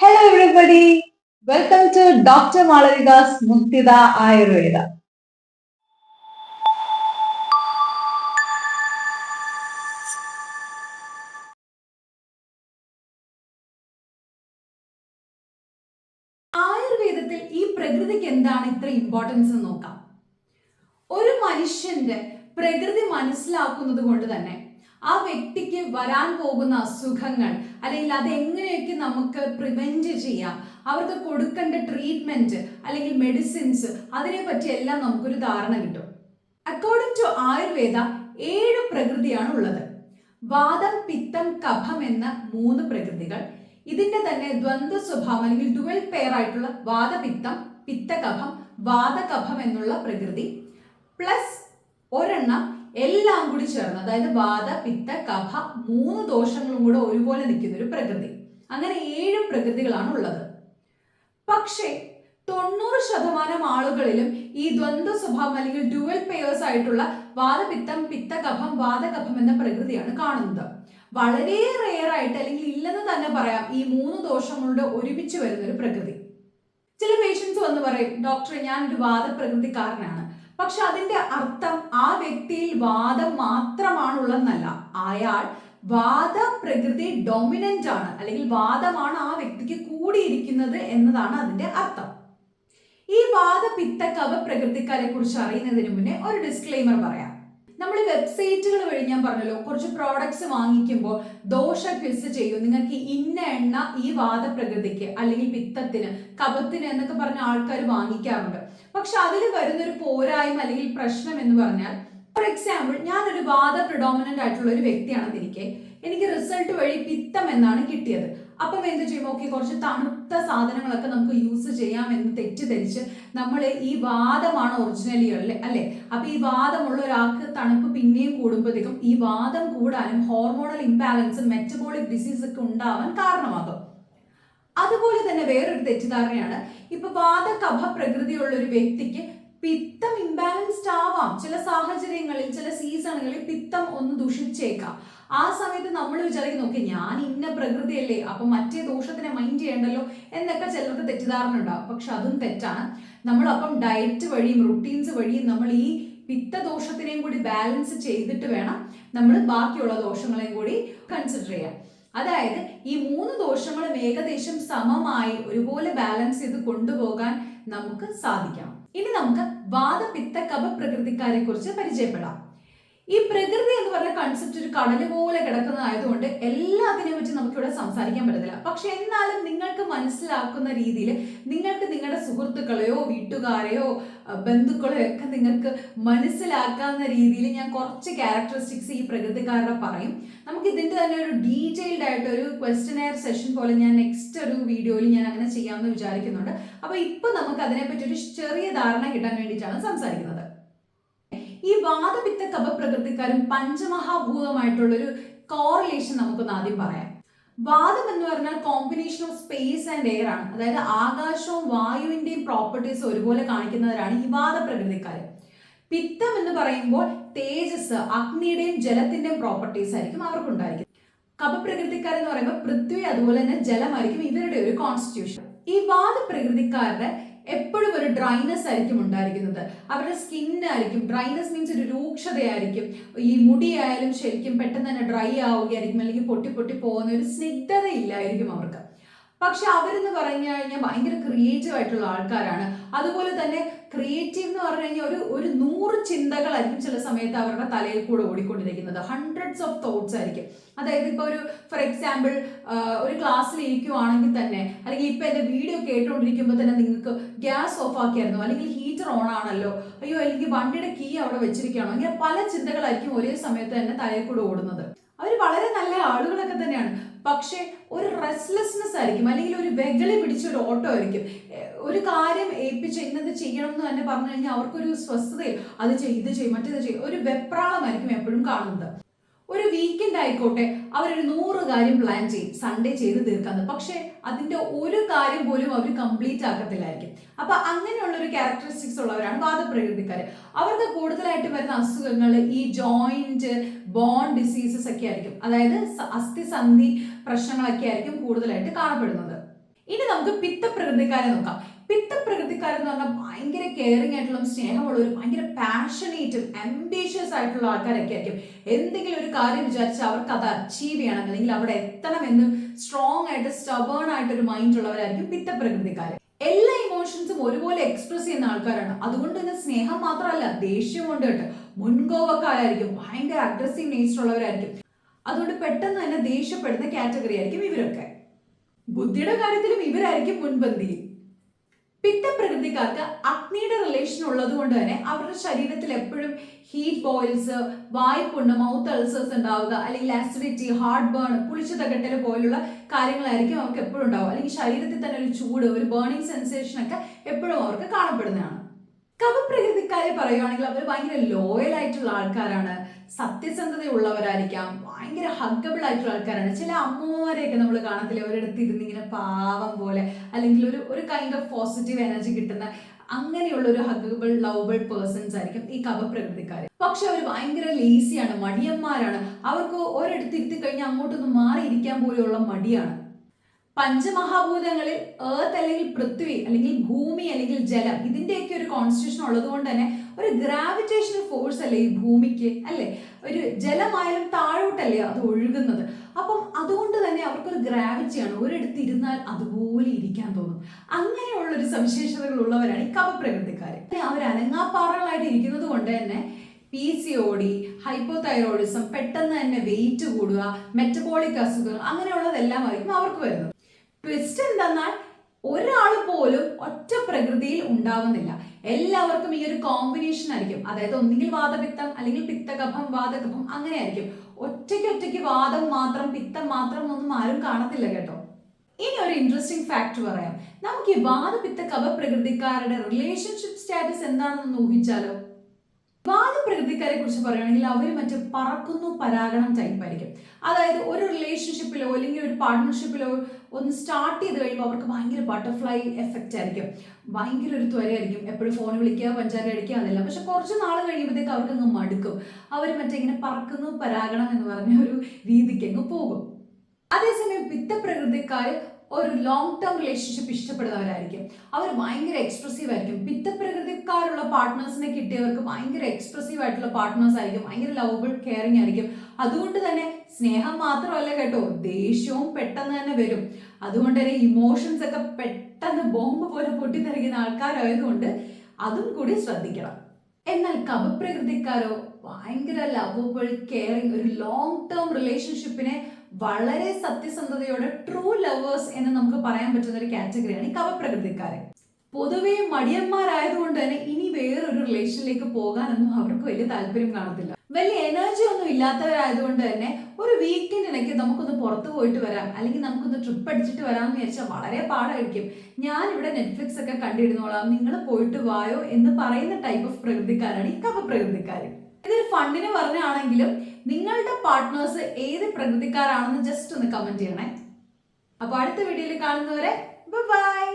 Hello everybody welcome to doctor Malavika's Muktida Ayurveda ആയുർവേദത്തിൽ ഈ പ്രകൃതിക്ക് എന്താണ് ഇത്ര ഇമ്പോർട്ടൻസ് നോക്കാം. ഒരു മനുഷ്യന്റെ പ്രകൃതി മനസ്സിലാക്കുന്നത് കൊണ്ട് തന്നെ ആ വ്യക്തിക്ക് വരാൻ പോകുന്ന അസുഖങ്ങൾ അല്ലെങ്കിൽ അതെങ്ങനെയൊക്കെ നമുക്ക് പ്രിവെന്റ് ചെയ്യാം അവർക്ക് കൊടുക്കേണ്ട ട്രീറ്റ്മെന്റ് അല്ലെങ്കിൽ മെഡിസിൻസ് അതിനെ പറ്റി എല്ലാം നമുക്കൊരു ധാരണ കിട്ടും. അക്കോർഡിംഗ് ടു ആയുർവേദ ഏഴ് പ്രകൃതിയാണ് ഉള്ളത്. വാദം പിത്തം കഫം എന്ന മൂന്ന് പ്രകൃതികൾ. ഇതിന്റെ തന്നെ ദ്വന്ദ്വ സ്വഭാവം അല്ലെങ്കിൽ ഡുവൽ പെയർ ആയിട്ടുള്ള വാദപിത്തം പിത്തകഫം വാദകഫം എന്നുള്ള പ്രകൃതി. പ്ലസ് ഒരെണ്ണം എല്ലാം കൂടി ചേർന്ന് അതായത് വാദ പിത്ത കഫ മൂന്ന് ദോഷങ്ങളും കൂടെ ഒരുപോലെ നിൽക്കുന്ന ഒരു പ്രകൃതി. അങ്ങനെ ഏഴ് പ്രകൃതികളാണ് ഉള്ളത്. പക്ഷേ തൊണ്ണൂറ് ശതമാനം ആളുകളിലും ഈ ദ്വന്ദ്വ സ്വഭാവം അല്ലെങ്കിൽ ഡ്യുവൽ പെയേഴ്സ് ആയിട്ടുള്ള വാദപിത്തം പിത്തകഫം വാദകഫം എന്ന പ്രകൃതിയാണ് കാണുന്നത്. വളരെ റെയർ ആയിട്ട് അല്ലെങ്കിൽ ഇല്ലെന്ന് തന്നെ പറയാം ഈ മൂന്ന് ദോഷങ്ങളുടെ ഒരുമിച്ച് വരുന്ന ഒരു പ്രകൃതി. ചില പേഷ്യൻസ് വന്ന് പറയും ഡോക്ടറെ ഞാൻ ഒരു വാദപ്രകൃതിക്കാരനാണ് പക്ഷെ അതിന്റെ അർത്ഥം ആ വ്യക്തിയിൽ വാദം മാത്രമാണുള്ളതെന്നല്ല. അയാൾ വാദ പ്രകൃതി ഡോമിനന്റ് ആണ്. അല്ലെങ്കിൽ വാദമാണ് ആ വ്യക്തിക്ക് കൂടിയിരിക്കുന്നത് എന്നതാണ് അതിന്റെ അർത്ഥം. ഈ വാദപിത്ത കവ പ്രകൃതിക്കാരെ കുറിച്ച് അറിയുന്നതിന് മുന്നേ ഒരു ഡിസ്ക്ലെയിമർ പറയാം. നമ്മൾ വെബ്സൈറ്റുകൾ വഴി ഞാൻ പറഞ്ഞല്ലോ കുറച്ച് പ്രോഡക്ട്സ് വാങ്ങിക്കുമ്പോൾ ദോഷ ഫിസ് ചെയ്യും. നിങ്ങൾക്ക് ഇന്ന എണ്ണ ഈ വാദപ്രകൃതിക്ക് അല്ലെങ്കിൽ പിത്തത്തിന് കപത്തിന് എന്നൊക്കെ പറഞ്ഞ ആൾക്കാർ വാങ്ങിക്കാറുണ്ട്. പക്ഷെ അതിൽ വരുന്നൊരു പോരായ്മ അല്ലെങ്കിൽ പ്രശ്നം എന്ന് പറഞ്ഞാൽ ഫോർ എക്സാമ്പിൾ ഞാനൊരു വാദ പ്രിഡോമിനന്റ് ആയിട്ടുള്ള ഒരു വ്യക്തിയാണെന്നിരിക്കെ എനിക്ക് റിസൾട്ട് വഴി പിത്തം എന്നാണ് കിട്ടിയത്. അപ്പം എന്ത് ചെയ്യും? ഓക്കെ കുറച്ച് തണുത്ത സാധനങ്ങളൊക്കെ നമുക്ക് യൂസ് ചെയ്യാം എന്ന് തെറ്റിദ്ധരിച്ച് നമ്മൾ ഈ വാദമാണ് ഒറിജിനലി അല്ലേ അല്ലെ? അപ്പൊ ഈ വാദമുള്ള ഒരാൾക്ക് തണുപ്പ് പിന്നെയും കൂടുമ്പോഴത്തേക്കും ഈ വാദം കൂടാനും ഹോർമോണൽ ഇംബാലൻസും മെറ്റബോളിക് ഡിസീസൊക്കെ ഉണ്ടാവാൻ കാരണമാകും. അതുപോലെ തന്നെ വേറൊരു തെറ്റിദ്ധാരണയാണ്. ഇപ്പൊ വാദകഫ പ്രകൃതിയുള്ള ഒരു വ്യക്തിക്ക് പിത്തം ഇംബാലൻസ്ഡ് ആവാം. ചില സാഹചര്യങ്ങളിൽ ചില സീസണുകളിൽ പിത്തം ഒന്ന് ദുഷിച്ചേക്കാം. ആ സമയത്ത് നമ്മൾ വിചാരിക്കും നോക്കി ഞാൻ ഇന്ന പ്രകൃതിയല്ലേ അപ്പൊ മറ്റേ ദോഷത്തിനെ മൈൻഡ് ചെയ്യണ്ടല്ലോ? എന്നൊക്കെ ചിലർക്ക് തെറ്റിദ്ധാരണ ഉണ്ടാവും. പക്ഷെ അതും തെറ്റാണ്. നമ്മൾ അപ്പം ഡയറ്റ് വഴിയും റുട്ടീൻസ് വഴിയും നമ്മൾ ഈ പിത്തദോഷത്തിനെയും കൂടി ബാലൻസ് ചെയ്തിട്ട് വേണം നമ്മൾ ബാക്കിയുള്ള ദോഷങ്ങളെയും കൂടി കൺസിഡർ ചെയ്യാം അതായത് ഈ മൂന്ന് ദോഷങ്ങളും ഏകദേശം സമമായി ഒരുപോലെ ബാലൻസ് ചെയ്ത് കൊണ്ടുപോകാൻ നമുക്ക് സാധിക്കാം. ഇനി നമുക്ക് വാദപിത്ത കപ പ്രകൃതിക്കാരെ കുറിച്ച് പരിചയപ്പെടാം. ഈ പ്രകൃതി എന്ന് പറഞ്ഞ കൺസെപ്റ്റ് ഒരു കടൽ പോലെ കിടക്കുന്നതായതുകൊണ്ട് എല്ലാത്തിനെ പറ്റി നമുക്കിവിടെ സംസാരിക്കാൻ പറ്റത്തില്ല. പക്ഷെ എന്നാലും നിങ്ങൾക്ക് മനസ്സിലാക്കുന്ന രീതിയിൽ നിങ്ങൾക്ക് നിങ്ങളുടെ സുഹൃത്തുക്കളെയോ വീട്ടുകാരെയോ ബന്ധുക്കളെയോ ഒക്കെ നിങ്ങൾക്ക് മനസ്സിലാക്കാവുന്ന രീതിയിൽ ഞാൻ കുറച്ച് ക്യാരക്ടറിസ്റ്റിക്സ് ഈ പ്രകൃതിക്കാരുടെ പറയും. നമുക്ക് ഇതിന്റെ തന്നെ ഒരു ഡീറ്റെയിൽഡ് ആയിട്ട് ഒരു ക്വസ്റ്റനെയർ സെഷൻ പോലെ ഞാൻ നെക്സ്റ്റ് ഒരു വീഡിയോയിൽ ഞാൻ അങ്ങനെ ചെയ്യാമെന്ന് വിചാരിക്കുന്നുണ്ട്. അപ്പോൾ ഇപ്പോൾ നമുക്ക് അതിനെപ്പറ്റി ഒരു ചെറിയ ധാരണ കിട്ടാൻ വേണ്ടിയിട്ടാണ് സംസാരിക്കുന്നത്. ഈ വാദപിത്ത കപ പ്രകൃതിക്കാരും പഞ്ചമഹാഭൂതമായിട്ടുള്ള ഒരു കോറിലേഷൻ നമുക്കൊന്ന് ആദ്യം പറയാം. വാദം എന്ന് പറഞ്ഞാൽ combination of space and air ആണ്. അതായത് ആകാശവും വായുവിന്റെയും പ്രോപ്പർട്ടീസ് ഒരുപോലെ കാണിക്കുന്നവരാണ് ഈ വാദപ്രകൃതിക്കാർ പിത്തം എന്ന് പറയുമ്പോൾ തേജസ് അഗ്നിയുടെയും ജലത്തിന്റെയും പ്രോപ്പർട്ടീസ് ആയിരിക്കും അവർക്കുണ്ടായിരിക്കും കപപ്രകൃതിക്കാർ എന്ന് പറയുമ്പോൾ പൃഥ്വി അതുപോലെ തന്നെ ജലമായിരിക്കും ഇവരുടെ ഒരു കോൺസ്റ്റിറ്റ്യൂഷൻ ഈ വാദപ്രകൃതിക്കാരുടെ എപ്പോഴും ഒരു ഡ്രൈനെസ് ആയിരിക്കും ഉണ്ടായിരിക്കുന്നത്. അവരുടെ സ്കിന്നായിരിക്കും ഡ്രൈനെസ് മീൻസ് ഒരു രൂക്ഷതയായിരിക്കും. ഈ മുടിയായാലും ശരിക്കും പെട്ടെന്ന് തന്നെ ഡ്രൈ ആവുകയായിരിക്കും. അല്ലെങ്കിൽ പൊട്ടി പൊട്ടി പോകുന്ന ഒരു സ്നിഗ്ധത ഇല്ലായിരിക്കും അവർക്ക്. പക്ഷെ അവരെന്ന് പറഞ്ഞു കഴിഞ്ഞാൽ ഭയങ്കര ക്രിയേറ്റീവ് ആയിട്ടുള്ള ആൾക്കാരാണ്. അതുപോലെ തന്നെ ക്രിയേറ്റീവ് എന്ന് പറഞ്ഞു കഴിഞ്ഞാൽ ഒരു ഒരു നൂറ് ചിന്തകളായിരിക്കും ചില സമയത്ത് അവരുടെ തലയിൽ കൂടെ ഓടിക്കൊണ്ടിരിക്കുന്നത്. ഹൺഡ്രഡ്സ് ഓഫ് തോട്ട്സ് ആയിരിക്കും. അതായത് ഇപ്പോൾ ഒരു ഫോർ എക്സാമ്പിൾ ഒരു ക്ലാസ്സിൽ ഇരിക്കുവാണെങ്കിൽ തന്നെ അല്ലെങ്കിൽ ഇപ്പൊ എന്റെ വീഡിയോ കേട്ടുകൊണ്ടിരിക്കുമ്പോൾ തന്നെ നിങ്ങൾക്ക് ഗ്യാസ് ഓഫ് ആക്കിയായിരുന്നു? അല്ലെങ്കിൽ ഹീറ്റർ ഓൺ ആണല്ലോ? അയ്യോ അല്ലെങ്കിൽ വണ്ടിയുടെ കീ അവിടെ വെച്ചിരിക്കുകയാണോ? ഇങ്ങനെ പല ചിന്തകളായിരിക്കും ഒരേ സമയത്ത് തന്നെ തലയിൽ കൂടെ ഓടുന്നത്. അവർ വളരെ നല്ല ആളുകളൊക്കെ തന്നെയാണ്. പക്ഷേ ഒരു റെസ്ലെസ്നെസ് ആയിരിക്കും. അല്ലെങ്കിൽ ഒരു വെകളി പിടിച്ച ഒരു ഓട്ടോ ആയിരിക്കും. ഒരു കാര്യം ഏൽപ്പിച്ച് ഇന്നത് ചെയ്യണം എന്ന് തന്നെ പറഞ്ഞു കഴിഞ്ഞാൽ അവർക്കൊരു സ്വസ്ഥതയും അത് ചെയ്ത് ചെയ്യും മറ്റേത് ചെയ്യും ഒരു വെപ്രാളമായിരിക്കും എപ്പോഴും കാണുന്നത്. ഒരു വീക്കെൻഡ് ആയിക്കോട്ടെ അവരൊരു നൂറ് കാര്യം പ്ലാൻ ചെയ്യും സൺഡേ ചെയ്ത് തീർക്കാന്ന്. പക്ഷെ അതിന്റെ ഒരു കാര്യം പോലും അവർ കംപ്ലീറ്റ് ആക്കത്തില്ലായിരിക്കും. അപ്പൊ അങ്ങനെയുള്ള ഒരു ക്യാരക്ടറിസ്റ്റിക്സ് ഉള്ളവരാണ് വാദപ്രകൃതിക്കാർ അവർക്ക് കൂടുതലായിട്ട് വരുന്ന അസുഖങ്ങൾ ഈ ജോയിന്റ് ബോൺ ഡിസീസസ് ഒക്കെ ആയിരിക്കും. അതായത് അസ്ഥി അസ്ഥിസന്ധി പ്രശ്നങ്ങളൊക്കെ ആയിരിക്കും കൂടുതലായിട്ട് കാണപ്പെടുന്നത്. ഇനി നമുക്ക് പിത്തപ്രകൃതിക്കാരെ നോക്കാം. പിത്തപ്രകൃതിക്കാരെന്ന് പറഞ്ഞാൽ ഭയങ്കര കെയറിങ് ആയിട്ടുള്ള സ്നേഹമുള്ളവരും ഭയങ്കര പാഷനേറ്റും അംബീഷ്യസ് ആയിട്ടുള്ള ആൾക്കാരൊക്കെ ആയിരിക്കും. എന്തെങ്കിലും ഒരു കാര്യം വിചാരിച്ച് അവർക്ക് അത് അച്ചീവ് ചെയ്യണം അല്ലെങ്കിൽ അവിടെ എത്തണം എന്ന് സ്ട്രോങ് ആയിട്ട് സ്റ്റബേൺ ആയിട്ട് ഒരു മൈൻഡ് ഉള്ളവരായിരിക്കും പിത്തപ്രകൃതിക്കാർ എല്ലാ ഇമോഷൻസും ഒരുപോലെ എക്സ്പ്രസ് ചെയ്യുന്ന ആൾക്കാരാണ്. അതുകൊണ്ട് തന്നെ സ്നേഹം മാത്രമല്ല ദേഷ്യം കൊണ്ട് കേട്ടോ മുൻകോപക്കാരായിരിക്കും ഭയങ്കര അഗ്രസീവ് നേച്ചർ ഉള്ളവരായിരിക്കും. അതുകൊണ്ട് പെട്ടെന്ന് തന്നെ ദേഷ്യപ്പെടുന്ന കാറ്റഗറി ആയിരിക്കും ഇവരൊക്കെ. ബുദ്ധിയുടെ കാര്യത്തിലും ഇവരായിരിക്കും മുൻപന്തിയിൽ. പിത്തപ്രകൃതിക്കാർക്ക് അഗ്നിയുടെ റിലേഷൻ ഉള്ളത് കൊണ്ട് തന്നെ അവരുടെ ശരീരത്തിൽ എപ്പോഴും ഹീറ്റ് ബോയിൽസ് വായ്പുണ്ണ് മൗത്ത് അൾസേഴ്സ് ഉണ്ടാവുക അല്ലെങ്കിൽ ആസിഡിറ്റി ഹാർട്ട് ബേൺ പുളിച്ചു തകട്ടൽ പോലുള്ള കാര്യങ്ങളായിരിക്കും അവർക്ക് എപ്പോഴും ഉണ്ടാവുക. അല്ലെങ്കിൽ ശരീരത്തിൽ തന്നെ ഒരു ചൂട് ഒരു ബേണിംഗ് സെൻസേഷൻ ഒക്കെ എപ്പോഴും അവർക്ക് കാണപ്പെടുന്നതാണ്. കപപ്രകൃതിക്കാരെ പറയുകയാണെങ്കിൽ അവർ ഭയങ്കര ലോയൽ ആയിട്ടുള്ള ആൾക്കാരാണ്. സത്യസന്ധതയുള്ളവരായിരിക്കാം. ഭയങ്കര ഹഗ്ഗബിൾ ആയിട്ടുള്ള ആൾക്കാരാണ്. ചില അമ്മമാരെയൊക്കെ നമ്മൾ കാണത്തില്ലേ? ഒരിടത്ത് ഇരുന്ന് ഇങ്ങനെ പാവം പോലെ അല്ലെങ്കിൽ ഒരു ഒരു കൈൻഡ് ഓഫ് പോസിറ്റീവ് എനർജി കിട്ടുന്ന അങ്ങനെയുള്ള ഒരു ഹഗ്ഗബിൾ ലവബിൾ പേഴ്സൺസ് ആയിരിക്കും ഈ കപപ്രകൃതിക്കാർ പക്ഷെ അവർ ഭയങ്കര ലേസിയാണ് മടിയന്മാരാണ്. അവർക്ക് ഒരിടത്ത് ഇരുത്തി കഴിഞ്ഞാൽ അങ്ങോട്ടൊന്ന് മാറിയിരിക്കാൻ പോലെയുള്ള മടിയാണ്. പഞ്ചമഹാഭൂതങ്ങളിൽ ഏർത്ത് അല്ലെങ്കിൽ പൃഥ്വി അല്ലെങ്കിൽ ഭൂമി അല്ലെങ്കിൽ ജലം ഇതിന്റെയൊക്കെ ഒരു കോൺസ്റ്റിറ്റ്യൂഷൻ ഉള്ളത് കൊണ്ട് തന്നെ ഒരു ഗ്രാവിറ്റേഷണൽ ഫോഴ്സ് അല്ലേ ഈ ഭൂമിക്ക് അല്ലേ? ഒരു ജലമായാലും താഴോട്ടല്ലേ അത് ഒഴുകുന്നത്? അപ്പം അതുകൊണ്ട് തന്നെ അവർക്കൊരു ഗ്രാവിറ്റിയാണ് ഒരിടത്ത് ഇരുന്നാൽ അതുപോലെ ഇരിക്കാൻ തോന്നും. അങ്ങനെയുള്ള ഒരു സവിശേഷതകൾ ഉള്ളവരാണ് ഈ കവപ്രകൃതിക്കാർ അവർ അനങ്ങാപ്പാറകളായിട്ട് ഇരിക്കുന്നത് കൊണ്ട് തന്നെ P C O D hypothyroidism പെട്ടെന്ന് തന്നെ വെയിറ്റ് കൂടുക മെറ്റബോളിക് അസുഖങ്ങൾ അങ്ങനെയുള്ളതെല്ലാം ആയിരിക്കും അവർക്ക് വരുന്നത്. ട്വിസ്റ്റ് എന്തെന്നാൽ ഒരാൾ പോലും ഒറ്റ പ്രകൃതിയിൽ ഉണ്ടാവുന്നില്ല. എല്ലാവർക്കും ഈ ഒരു കോമ്പിനേഷൻ ആയിരിക്കും. അതായത് ഒന്നുകിൽ വാദപിത്തം അല്ലെങ്കിൽ പിത്തകഫം വാദകഫം അങ്ങനെ ആയിരിക്കും ഒറ്റയ്ക്ക് ഒറ്റയ്ക്ക് വാദം മാത്രം പിത്തം മാത്രം ഒന്നും ആരും കാണത്തില്ല കേട്ടോ. ഇനി ഒരു ഇൻട്രസ്റ്റിംഗ് ഫാക്ട് പറയാം. നമുക്ക് ഈ വാദപിത്ത കഫ പ്രകൃതിക്കാരുടെ റിലേഷൻഷിപ്പ് സ്റ്റാറ്റസ് എന്താണെന്ന് ഊഹിച്ചാലോ? വാദപ്രകൃതിക്കാരെ കുറിച്ച് പറയുകയാണെങ്കിൽ അവർ മറ്റേ പറക്കുന്നു പരാഗണം ടൈപ്പ് ആയിരിക്കും അതായത് ഒരു റിലേഷൻഷിപ്പിലോ അല്ലെങ്കിൽ ഒരു പാർട്ട്ണർഷിപ്പിലോ ഒന്ന് സ്റ്റാർട്ട് ചെയ്ത് കഴിയുമ്പോൾ അവർക്ക് ഭയങ്കര ബട്ടർഫ്ലൈ എഫക്റ്റ് ആയിരിക്കും. ഭയങ്കര ഒരു ത്വരയായിരിക്കും. എപ്പോഴും ഫോൺ വിളിക്കുക പഞ്ചാര അടിക്കുക അതെല്ലാം. പക്ഷെ കുറച്ച് നാൾ കഴിയുമ്പോഴത്തേക്ക് അവർക്ക് അങ്ങ് മടുക്കും. അവർ മറ്റേ ഇങ്ങനെ പറക്കുന്നു പരാഗണം എന്ന് പറഞ്ഞ ഒരു രീതിക്ക് അങ്ങ് പോകും. അതേസമയം പിത്തപ്രകൃതിക്കാർ ഒരു ലോങ് ടേം റിലേഷൻഷിപ്പ് ഇഷ്ടപ്പെടുന്നവരായിരിക്കും. അവർ ഭയങ്കര എക്സ്പ്രസീവ് ആയിരിക്കും. പിത്തപ്രകൃതിക്കാരുള്ള പാർട്ട്നേഴ്സിനെ കിട്ടിയവർക്ക് ഭയങ്കര എക്സ്പ്രസീവ് ആയിട്ടുള്ള പാർട്ട്നേഴ്സ് ആയിരിക്കും. ഭയങ്കര ലവബിൾ കെയറിങ് ആയിരിക്കും. അതുകൊണ്ട് തന്നെ സ്നേഹം മാത്രമല്ല കേട്ടോ ദേഷ്യവും പെട്ടെന്ന് തന്നെ വരും. അതുകൊണ്ട് തന്നെ ഇമോഷൻസ് ഒക്കെ പെട്ടെന്ന് ബോംബ് പോലെ പൊട്ടി പൊട്ടിത്തെറിക്കുന്ന ആൾക്കാരായതുകൊണ്ട് അതും കൂടി ശ്രദ്ധിക്കണം. എന്നാൽ കപപ്രകൃതിക്കാരോ ഭയങ്കര ലവബിൾ കെയറിങ് ഒരു ലോങ് ടേം റിലേഷൻഷിപ്പിനെ വളരെ സത്യസന്ധതയോടെ ട്രൂ ലവേഴ്സ് എന്ന് നമുക്ക് പറയാൻ പറ്റുന്ന ഒരു കാറ്റഗറിയാണ് ഈ കവപ്രകൃതിക്കാരൻ. പൊതുവെ മടിയന്മാരായതുകൊണ്ട് തന്നെ ഇനി വേറൊരു റിലേഷനിലേക്ക് പോകാനൊന്നും അവർക്ക് വലിയ താല്പര്യം കാണത്തില്ല. വലിയ എനർജി ഒന്നും ഇല്ലാത്തവരായതുകൊണ്ട് തന്നെ ഒരു വീക്കെൻഡിനൊക്കെ നമുക്കൊന്ന് പുറത്തു പോയിട്ട് വരാം അല്ലെങ്കിൽ നമുക്കൊന്ന് ട്രിപ്പ് അടിച്ചിട്ട് വരാമെന്ന് വിചാരിച്ചാൽ വളരെ പാടായിരിക്കും. ഞാൻ ഇവിടെ നെറ്റ്ഫ്ലിക്സ് ഒക്കെ കണ്ടിരുന്നോളാം നിങ്ങൾ പോയിട്ട് വായോ എന്ന് പറയുന്ന ടൈപ്പ് ഓഫ് പ്രകൃതിക്കാരാണ് ഈ കവപ്രകൃതിക്കാർ ഇതൊരു ഫണ്ടിന് പറഞ്ഞാണെങ്കിലും നിങ്ങളുടെ പാർട്ട്നേഴ്സ് ഏത് പ്രകൃതിക്കാരാണെന്ന് ജസ്റ്റ് ഒന്ന് കമന്റ് ചെയ്യണേ. അപ്പൊ അടുത്ത വീഡിയോയിൽ കാണുന്നവരെ ബൈ